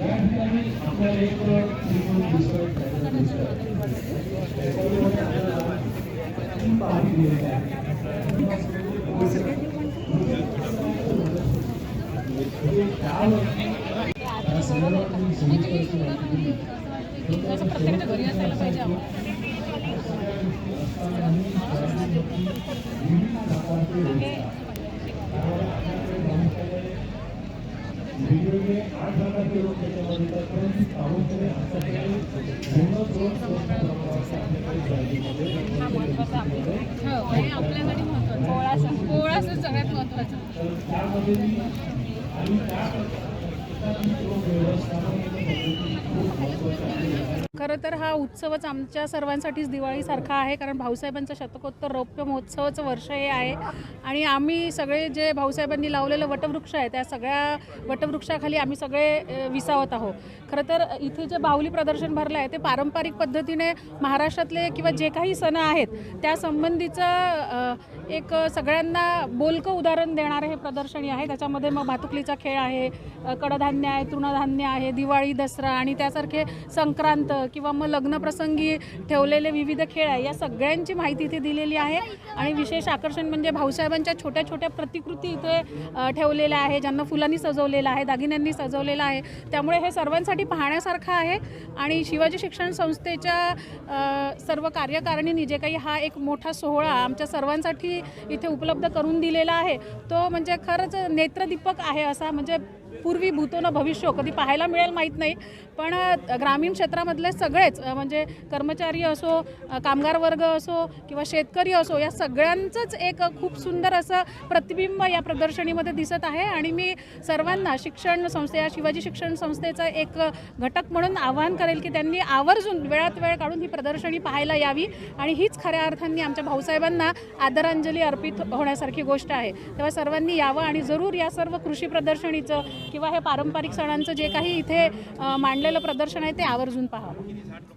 या ठिकाणी आपल्याला एक त्रिकोण दिसतोय, पॅटर्न दिसतोय. त्याच्यामध्ये आपल्याला तीन पाहणी दिलेल्या आहेत. हे काल या संदर्भात मी सविस्तरची माहिती दिली. असं प्रत्येकाच्या घरी असायला पाहिजे आपण प्रकारचे रोग त्याच्यामध्ये येतात परंतु प्रामुख्याने आपल्याकडे आपल्यासाठी पोळा सगळ्यात महत्त्वाचा त्यामध्ये आणि त्या खरं तर हा उत्सवच आमच्या सर्वांसाठीच दिवाळीसारखा आहे कारण भाऊसाहेबांचा शतकोत्तर रौप्य महोत्सवाचं वर्ष हे आहे. आणि आम्ही सगळे जे भाऊसाहेबांनी लावलेलं वटवृक्ष आहे त्या सगळ्या वटवृक्षाखाली आम्ही सगळे विसावत आहोत. खरं तर इथे जे बाहुली प्रदर्शन भरलं आहे ते पारंपरिक पद्धतीने महाराष्ट्रातले किंवा जे काही सण आहेत त्या संबंधीचं एक सगळ्यांना बोलकं उदाहरण देणारं हे प्रदर्शनी आहे. त्याच्यामध्ये मग भातुकलीचा खेळ आहे कडधान्य आहे तृणधान्य आहे दिवाळी दसरा आणि त्यासारखे संक्रांत किंवा मग लग्नप्रसंगी ठेवलेले विविध खेळ आहे या सगळ्यांची माहिती इथे दिलेली आहे. आणि विशेष आकर्षण म्हणजे भाऊसाहेबांच्या छोट्या छोट्या प्रतिकृती इथे ठेवलेल्या आहे ज्यांना फुलांनी सजवलेलं आहे दागिन्यांनी सजवलेलं आहे. त्यामुळे हे सर्वांसाठी पाहण्यासारखं आहे. आणि शिवाजी शिक्षण संस्थेच्या सर्व कार्यकारिणींनी जे काही हा एक मोठा सोहळा आमच्या सर्वांसाठी इथे उपलब्ध करून दिलेला आहे. तो म्हणजे खरंच नेत्रदीपक आहे असा म्हणजे पूर्वी भूतो न भविष्य कधी पाहायला मिळेल माहीत नाही. पण ग्रामीण क्षेत्रामधले सगळेच म्हणजे कर्मचारी असो कामगार वर्ग असो किंवा शेतकरी असो या सगळ्यांचंच एक खूप सुंदर असं प्रतिबिंब या प्रदर्शनीमध्ये दिसत आहे. आणि मी सर्वांना शिक्षण संस्थे या शिवाजी शिक्षण संस्थेचा एक घटक म्हणून आवाहन करेल की त्यांनी आवर्जून वेळात वेळ काढून ही प्रदर्शनी पाहायला यावी. आणि हीच खऱ्या अर्थांनी आमच्या भाऊसाहेबांना आदरांजली अर्पित होण्यासारखी गोष्ट आहे. तेव्हा सर्वांनी यावं आणि जरूर या सर्व कृषी प्रदर्शनीचं किंवा हे पारंपरिक सणांचं जे काही इथे मांडलं मांडलेलं प्रदर्शन आहे ते आवर्जून पाहावं.